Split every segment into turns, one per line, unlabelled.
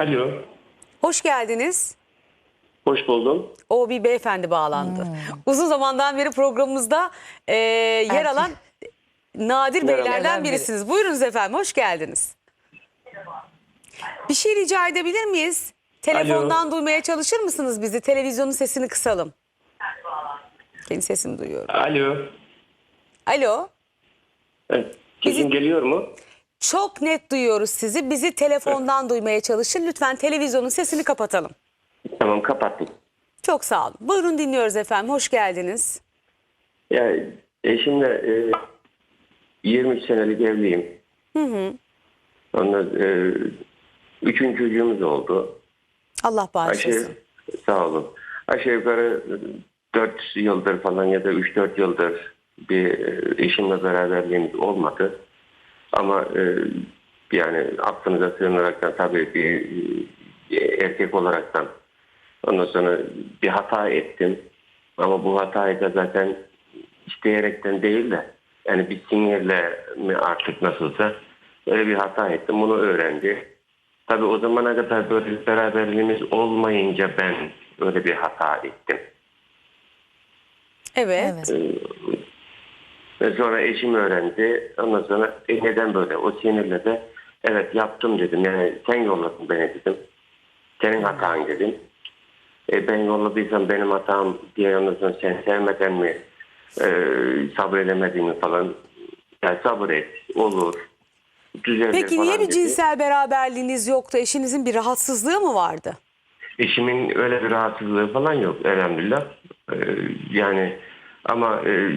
Alo.
Hoş geldiniz.
Hoş buldum.
O bir beyefendi bağlandı. Uzun zamandan beri programımızda e, yer
Erkek.
alan nadir
Merhaba.
beylerden
biri.
birisiniz. Buyurunuz efendim, hoş geldiniz. Bir şey rica edebilir miyiz? Telefondan duymaya çalışır mısınız bizi? Televizyonun sesini kısalım. Kendi sesimi duyuyorum.
Alo.
Alo.
Evet. Sesim
Bizim-
geliyor mu?
Çok net duyuyoruz sizi. Bizi telefondan duymaya çalışın. Lütfen televizyonun sesini kapatalım.
Tamam kapattım.
Çok sağ olun. Buyurun dinliyoruz efendim. Hoş geldiniz.
Ya eşimle e, 23 senelik evliyim. Hı hı. Ondan, e, üçüncü çocuğumuz oldu.
Allah
Aşağı,
bağışlasın.
sağ olun. Aşağı yukarı 4 yıldır falan ya da 3-4 yıldır bir e, eşimle beraberliğimiz olmadı. Ama e, yani aklınıza sığınaraktan tabii bir e, erkek olaraktan ondan sonra bir hata ettim. Ama bu hatayı da zaten isteyerekten değil de yani bir sinirle mi artık nasılsa öyle bir hata ettim. Bunu öğrendi. Tabii o zamana kadar böyle bir beraberliğimiz olmayınca ben öyle bir hata ettim.
Evet.
Evet.
Ve sonra eşim öğrendi. Ondan sonra e, neden böyle? O sinirle de evet yaptım dedim. Yani sen yolladın beni dedim. Senin hatan dedim. E, ben yolladıysam benim hatam diye ondan sonra sen sevmeden mi e, sabredemedin mi falan. Yani sabır et. Olur. Düzelir
Peki niye bir
dedi.
cinsel beraberliğiniz yoktu? Eşinizin bir rahatsızlığı mı vardı?
Eşimin öyle bir rahatsızlığı falan yok elhamdülillah. Ee, yani ama e,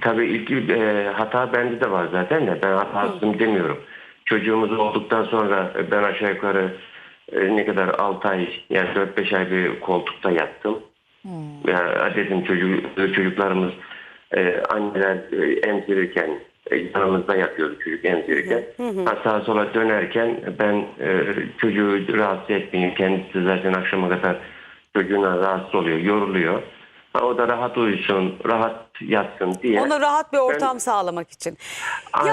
tabii ilk e, hata bende de var zaten de ben hatasızım demiyorum. Çocuğumuz olduktan sonra e, ben aşağı yukarı e, ne kadar 6 ay yani 4-5 ay bir koltukta yattım. Yani dedim çocuk, çocuklarımız e, anneler e, emzirirken e, yanımızda yatıyordu çocuk emzirirken. Ha, sağa sola dönerken ben e, çocuğu rahatsız etmeyeyim. Kendisi zaten akşama kadar çocuğuna rahatsız oluyor, yoruluyor. O da rahat uyusun, rahat yatsın diye.
Ona rahat bir ortam sağlamak için. ya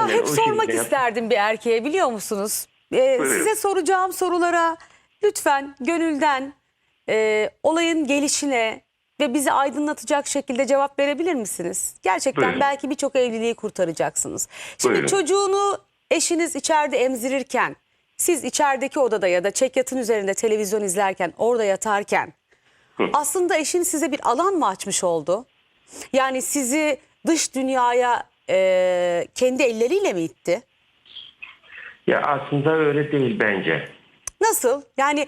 Aynen,
hep
o
sormak
yap-
isterdim bir erkeğe biliyor musunuz? Ee,
Buyurun.
size soracağım sorulara lütfen gönülden e, olayın gelişine ve bizi aydınlatacak şekilde cevap verebilir misiniz? Gerçekten
Buyurun.
belki birçok evliliği kurtaracaksınız. Şimdi
Buyurun.
çocuğunu eşiniz içeride emzirirken, siz içerideki odada ya da çekyatın üzerinde televizyon izlerken, orada yatarken aslında eşiniz size bir alan mı açmış oldu? Yani sizi dış dünyaya e, kendi elleriyle mi itti?
Ya aslında öyle değil bence.
Nasıl? Yani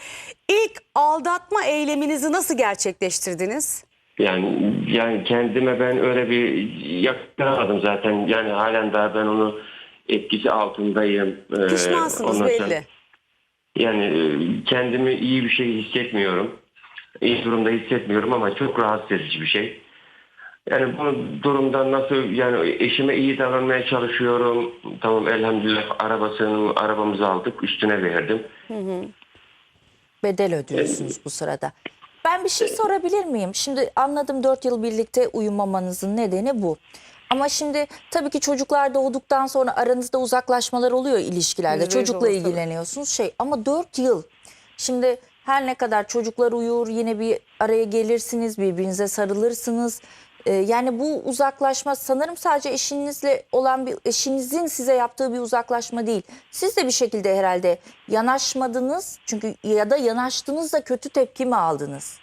ilk aldatma eyleminizi nasıl gerçekleştirdiniz?
Yani yani kendime ben öyle bir yakınamadım zaten. Yani halen daha ben onu etkisi altındayım. Ee,
Pişmansınız
ondan sonra-
belli.
Yani e, kendimi iyi bir şey hissetmiyorum. İyi durumda hissetmiyorum ama çok rahatsız edici bir şey. Yani bu durumdan nasıl yani eşime iyi davranmaya çalışıyorum. Tamam elhamdülillah arabasını arabamızı aldık üstüne verdim.
Bedel ödüyorsunuz bu sırada. Ben bir şey sorabilir miyim? Şimdi anladım 4 yıl birlikte uyumamanızın nedeni bu. Ama şimdi tabii ki çocuklar doğduktan sonra aranızda uzaklaşmalar oluyor ilişkilerde. Çocukla ilgileniyorsunuz şey ama 4 yıl. Şimdi her ne kadar çocuklar uyur yine bir araya gelirsiniz birbirinize sarılırsınız. Ee, yani bu uzaklaşma sanırım sadece eşinizle olan bir eşinizin size yaptığı bir uzaklaşma değil. Siz de bir şekilde herhalde yanaşmadınız çünkü ya da yanaştınız da kötü tepki mi aldınız?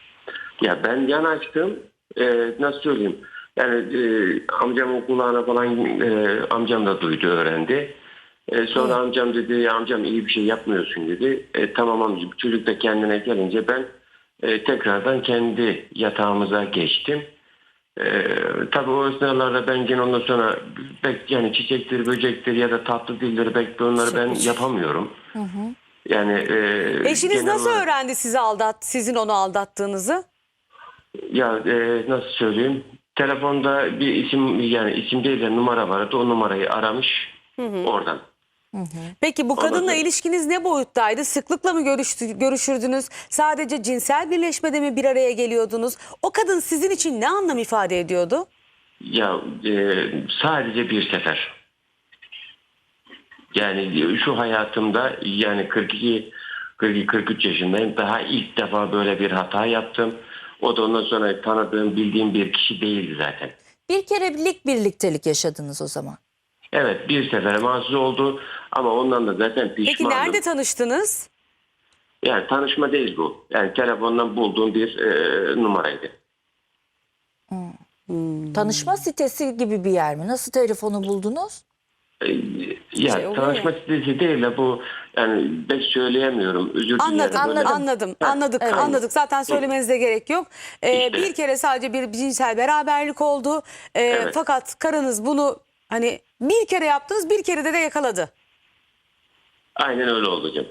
Ya ben yanaştım. Ee, nasıl söyleyeyim? Yani e, amcamın kulağına falan e, amcam da duydu öğrendi. E, sonra amcam dedi ya amcam iyi bir şey yapmıyorsun dedi. E, tamam amcam çocuk da kendine gelince ben e, tekrardan kendi yatağımıza geçtim. E, tabii o esnalarda ben gene ondan sonra pek yani çiçektir, böcektir ya da tatlı dildir belki onları ben yapamıyorum. Yani e,
Eşiniz nasıl
olarak-
öğrendi sizi aldat, sizin onu aldattığınızı?
Ya e, nasıl söyleyeyim? Telefonda bir isim yani isim değil de numara vardı. O numarayı aramış oradan.
Peki bu kadınla
sonra-
ilişkiniz ne boyuttaydı? Sıklıkla mı görüştü, görüşürdünüz? Sadece cinsel birleşmede mi bir araya geliyordunuz? O kadın sizin için ne anlam ifade ediyordu?
Ya e, sadece bir sefer. Yani şu hayatımda yani 42 40 43 yaşındayım. Daha ilk defa böyle bir hata yaptım. O da ondan sonra tanıdığım, bildiğim bir kişi değildi zaten.
Bir kerelik birliktelik yaşadınız o zaman.
Evet bir sefere mahsus oldu ama ondan da zaten
Peki
pişmanım.
nerede tanıştınız?
Yani tanışma değil bu. Yani telefondan bulduğum bir e, numaraydı.
Tanışma sitesi gibi bir yer mi? Nasıl telefonu buldunuz?
E, ya
Şey oluyor
tanışma sitesi değil de bu yani ben söyleyemiyorum. Özür dilerim.
Anladım,
Böyle-
anladım, anladım, anladık,
evet.
anladık. Zaten söylemenize gerek yok. Ee,
İşte.
Bir kere sadece bir cinsel beraberlik oldu. Ee,
Evet.
Fakat karınız bunu hani bir kere yaptınız, bir kere de, de yakaladı.
Aynen öyle oldu hocam.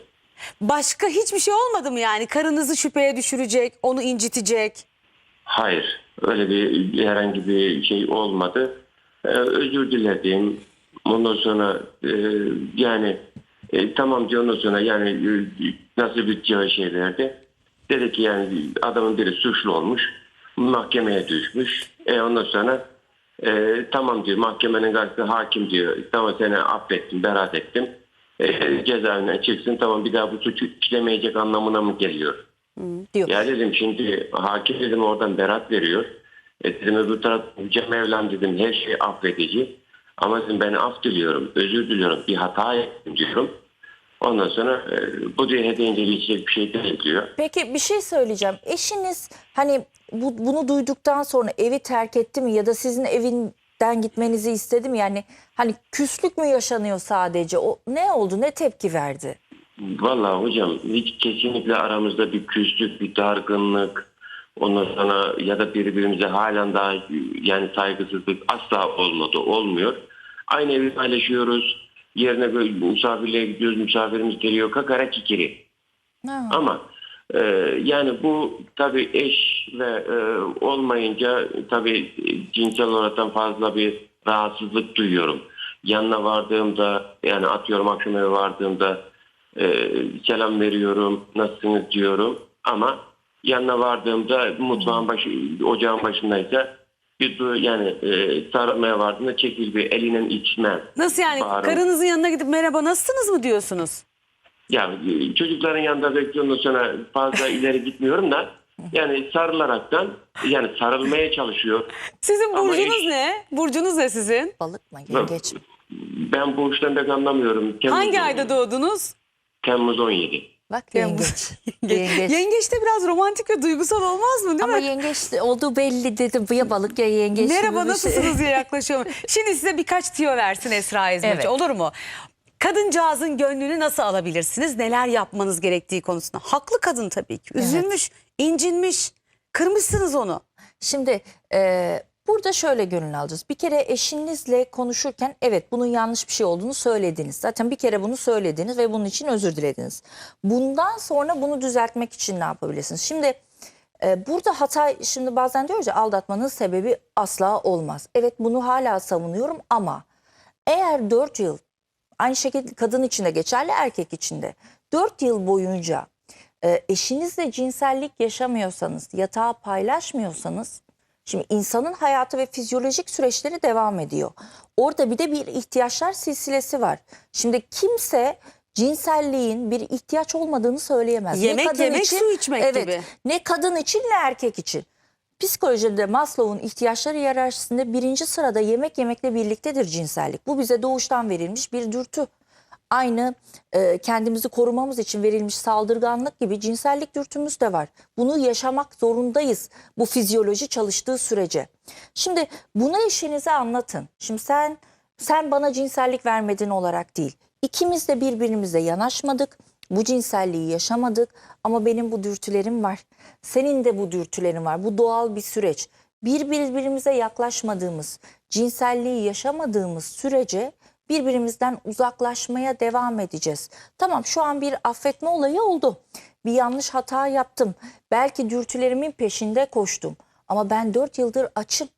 Başka hiçbir şey olmadı mı yani? Karınızı şüpheye düşürecek, onu incitecek.
Hayır. Öyle bir herhangi bir şey olmadı. Ee, özür diledim. Ondan sonra e, yani e, tamam diyor ondan sonra yani e, nasıl biteceği şeylerdi. Dedi ki yani adamın biri suçlu olmuş. Mahkemeye düşmüş. E ondan sonra e, tamam diyor mahkemenin karşısında hakim diyor. Tamam seni affettim, beraat ettim. E, cezaevinden çıksın tamam bir daha bu suçu işlemeyecek anlamına mı geliyor?
Diyor.
Ya dedim şimdi hakim dedim oradan berat veriyor. E dedim öbür taraf Yüce Mevlam dedim her şey affedici. Ama dedim ben af diliyorum, özür diliyorum, bir hata yaptım diyorum. Ondan sonra e, bu diye hediyince geçecek bir şey değil diyor.
Peki bir şey söyleyeceğim. Eşiniz hani bu, bunu duyduktan sonra evi terk etti mi ya da sizin evinden gitmenizi istedi mi? Yani hani küslük mü yaşanıyor sadece? O ne oldu? Ne tepki verdi?
Vallahi hocam hiç kesinlikle aramızda bir küslük, bir dargınlık, ondan sonra ya da birbirimize halen daha yani saygısızlık asla olmadı, olmuyor. Aynı evi paylaşıyoruz. Yerine böyle misafirliğe gidiyoruz, misafirimiz geliyor, kakara kikiri.
Ha.
Ama e, yani bu tabii eş ve e, olmayınca tabii cinsel olarak fazla bir rahatsızlık duyuyorum. Yanına vardığımda yani atıyorum akşam eve vardığımda e, selam veriyorum, nasılsınız diyorum. Ama yanına vardığımda mutfağın başı, ocağın başındaysa bir yani e, sarılmaya vardığında çekil bir elinden içmez.
Nasıl yani?
Bağırın.
Karınızın yanına gidip merhaba nasılsınız mı diyorsunuz?
Yani e, çocukların yanında bekliyorum sonra fazla ileri gitmiyorum da yani sarılaraktan yani sarılmaya çalışıyor.
Sizin
Ama
burcunuz
eş-
ne? Burcunuz ne sizin?
Balık mı? Yengeç?
Ben bu işten pek anlamıyorum. Temmuz
Hangi
17.
ayda doğdunuz?
Temmuz 17.
Bak yengeç. yengeç.
Yengeç de biraz romantik ve duygusal olmaz mı değil
Ama
mi?
yengeç de olduğu belli dedim. Bu ya balık ya yengeç.
Merhaba
şey.
nasılsınız diye yaklaşıyorum. Şimdi size birkaç tiyo versin Esra İzmirci
Evet.
olur mu? Kadıncağızın gönlünü nasıl alabilirsiniz? Neler yapmanız gerektiği konusunda. Haklı kadın tabii ki. Üzülmüş, incinmiş. Kırmışsınız onu.
Şimdi e, burada şöyle gönül alacağız. Bir kere eşinizle konuşurken evet bunun yanlış bir şey olduğunu söylediniz. Zaten bir kere bunu söylediniz ve bunun için özür dilediniz. Bundan sonra bunu düzeltmek için ne yapabilirsiniz? Şimdi e, burada hata şimdi bazen diyoruz ya aldatmanın sebebi asla olmaz. Evet bunu hala savunuyorum ama eğer 4 yıl aynı şekilde kadın için de geçerli erkek için de 4 yıl boyunca e, eşinizle cinsellik yaşamıyorsanız, yatağı paylaşmıyorsanız şimdi insanın hayatı ve fizyolojik süreçleri devam ediyor. Orada bir de bir ihtiyaçlar silsilesi var. Şimdi kimse cinselliğin bir ihtiyaç olmadığını söyleyemez.
Yemek yemek, su içmek
evet,
gibi.
Ne kadın için ne erkek için. Psikolojide Maslow'un ihtiyaçları hiyerarşisinde birinci sırada yemek yemekle birliktedir cinsellik. Bu bize doğuştan verilmiş bir dürtü. Aynı e, kendimizi korumamız için verilmiş saldırganlık gibi cinsellik dürtümüz de var. Bunu yaşamak zorundayız bu fizyoloji çalıştığı sürece. Şimdi bunu eşinize anlatın. Şimdi sen sen bana cinsellik vermedin olarak değil. İkimiz de birbirimize yanaşmadık. Bu cinselliği yaşamadık ama benim bu dürtülerim var. Senin de bu dürtülerin var. Bu doğal bir süreç. Bir birbirimize yaklaşmadığımız, cinselliği yaşamadığımız sürece birbirimizden uzaklaşmaya devam edeceğiz. Tamam şu an bir affetme olayı oldu. Bir yanlış hata yaptım. Belki dürtülerimin peşinde koştum. Ama ben dört yıldır açım.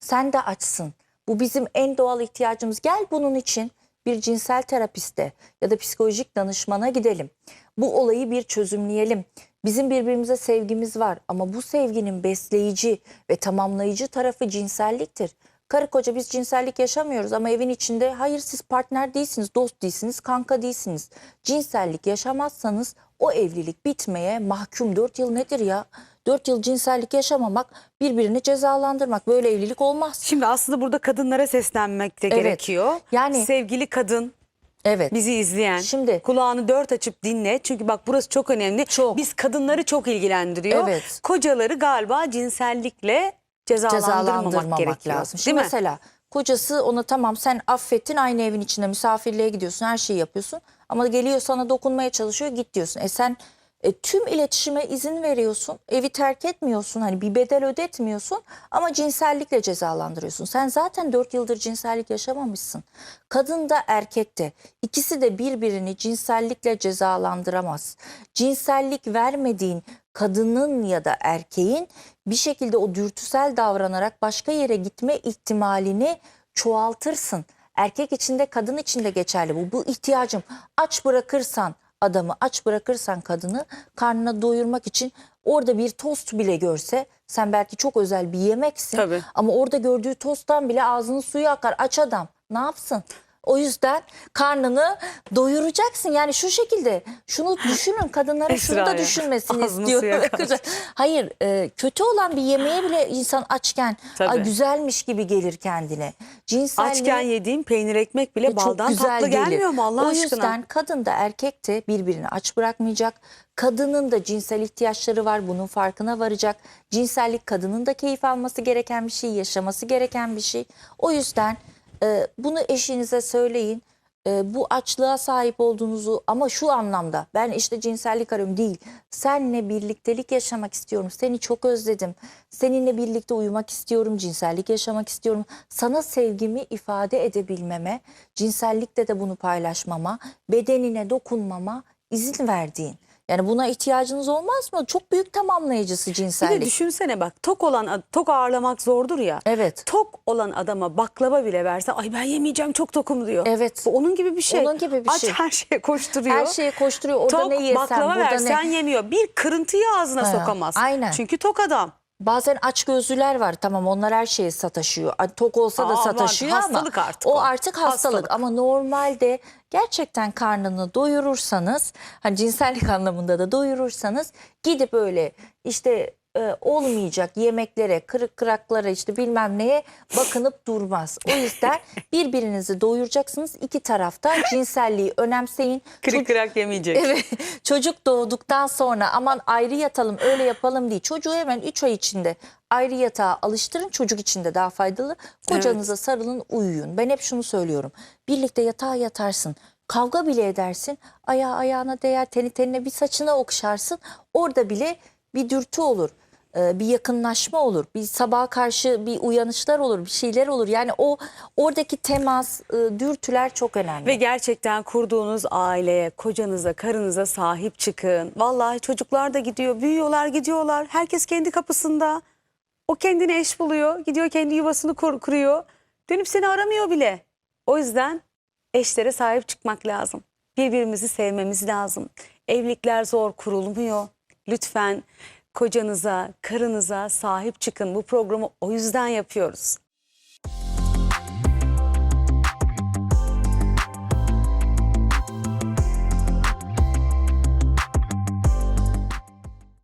Sen de açsın. Bu bizim en doğal ihtiyacımız. Gel bunun için bir cinsel terapiste ya da psikolojik danışmana gidelim. Bu olayı bir çözümleyelim. Bizim birbirimize sevgimiz var ama bu sevginin besleyici ve tamamlayıcı tarafı cinselliktir. Karı koca biz cinsellik yaşamıyoruz ama evin içinde hayır siz partner değilsiniz, dost değilsiniz, kanka değilsiniz. Cinsellik yaşamazsanız o evlilik bitmeye mahkum 4 yıl nedir ya? 4 yıl cinsellik yaşamamak birbirini cezalandırmak böyle evlilik olmaz.
Şimdi aslında burada kadınlara seslenmek de
Evet.
gerekiyor.
Yani-
Sevgili kadın
Evet.
bizi izleyen
Şimdi-
kulağını dört açıp dinle. Çünkü bak burası çok önemli.
Çok.
Biz kadınları çok ilgilendiriyor.
Evet.
Kocaları galiba cinsellikle cezalandırmamak,
cezalandırmamak
gerekiyor.
lazım.
Değil
Şimdi
mi?
mesela kocası ona tamam sen affettin aynı evin içinde misafirliğe gidiyorsun her şeyi yapıyorsun ama geliyor sana dokunmaya çalışıyor git diyorsun. E sen e, tüm iletişime izin veriyorsun evi terk etmiyorsun hani bir bedel ödetmiyorsun ama cinsellikle cezalandırıyorsun. Sen zaten 4 yıldır cinsellik yaşamamışsın. Kadın da erkek de ikisi de birbirini cinsellikle cezalandıramaz. Cinsellik vermediğin kadının ya da erkeğin bir şekilde o dürtüsel davranarak başka yere gitme ihtimalini çoğaltırsın. Erkek için de kadın için de geçerli bu. Bu ihtiyacım. Aç bırakırsan adamı, aç bırakırsan kadını karnına doyurmak için orada bir tost bile görse sen belki çok özel bir yemeksin.
Tabii.
Ama orada gördüğü tosttan bile ağzının suyu akar. Aç adam. Ne yapsın? O yüzden karnını doyuracaksın. Yani şu şekilde şunu düşünün kadınlara şunu da
Esra'ya.
düşünmesini istiyorum. Hayır e, kötü olan bir yemeğe bile insan açken
Tabii.
"Ay, güzelmiş gibi gelir kendine. Cinselliği
Açken yediğim peynir ekmek bile
e,
baldan
güzel
tatlı
gelir.
gelmiyor mu Allah
o
aşkına?
yüzden kadın da erkek de birbirini aç bırakmayacak. Kadının da cinsel ihtiyaçları var bunun farkına varacak. Cinsellik kadının da keyif alması gereken bir şey, yaşaması gereken bir şey. O yüzden e, bunu eşinize söyleyin. E, bu açlığa sahip olduğunuzu ama şu anlamda ben işte cinsellik arıyorum değil. Seninle birliktelik yaşamak istiyorum. Seni çok özledim. Seninle birlikte uyumak istiyorum. Cinsellik yaşamak istiyorum. Sana sevgimi ifade edebilmeme, cinsellikte de bunu paylaşmama, bedenine dokunmama izin verdiğin. Yani buna ihtiyacınız olmaz mı? Çok büyük tamamlayıcısı
Bir de
cinsellik.
düşünsene bak tok olan tok ağırlamak zordur ya.
Evet.
Tok olan adama baklava bile verse ay ben yemeyeceğim çok tokum diyor.
Evet.
Bu onun gibi bir şey.
Onun gibi bir
Aç
şey.
her şeye koşturuyor.
Her şeye koşturuyor. Orada
Tok
ne yesen,
baklava
burada
versen
ne?
yemiyor. Bir kırıntıyı ağzına
Ha,
sokamaz.
aynen.
Çünkü tok adam.
Bazen aç gözlüler var. Tamam onlar her şeye sataşıyor. Tok olsa da
Aa,
sataşıyor ama
Hastalık artık
o
o.
artık hastalık.
Hastalık.
Ama normalde gerçekten karnını doyurursanız hani cinsellik anlamında da doyurursanız gidip öyle işte e, olmayacak yemeklere, kırık kıraklara işte bilmem neye bakınıp durmaz. O yüzden birbirinizi doyuracaksınız. İki taraftan cinselliği önemseyin.
Kırık
Çocuk-
kırak yemeyecek.
Evet çocuk doğduktan sonra aman ayrı yatalım öyle yapalım değil. Çocuğu hemen 3 ay içinde ayrı yatağa alıştırın çocuk için de daha faydalı. Kocanıza sarılın uyuyun. Ben hep şunu söylüyorum. Birlikte yatağa yatarsın. Kavga bile edersin. Ayağı ayağına değer, teni tenine bir saçına okşarsın. Orada bile bir dürtü olur. Ee, bir yakınlaşma olur. Bir sabaha karşı bir uyanışlar olur, bir şeyler olur. Yani o oradaki temas, e, dürtüler çok önemli.
Ve gerçekten kurduğunuz aileye, kocanıza, karınıza sahip çıkın. Vallahi çocuklar da gidiyor, büyüyorlar, gidiyorlar. Herkes kendi kapısında. O kendine eş buluyor, gidiyor kendi yuvasını kur- kuruyor. Dönüp seni aramıyor bile. O yüzden eşlere sahip çıkmak lazım. Birbirimizi sevmemiz lazım. Evlilikler zor kurulmuyor. Lütfen kocanıza, karınıza sahip çıkın. Bu programı o yüzden yapıyoruz.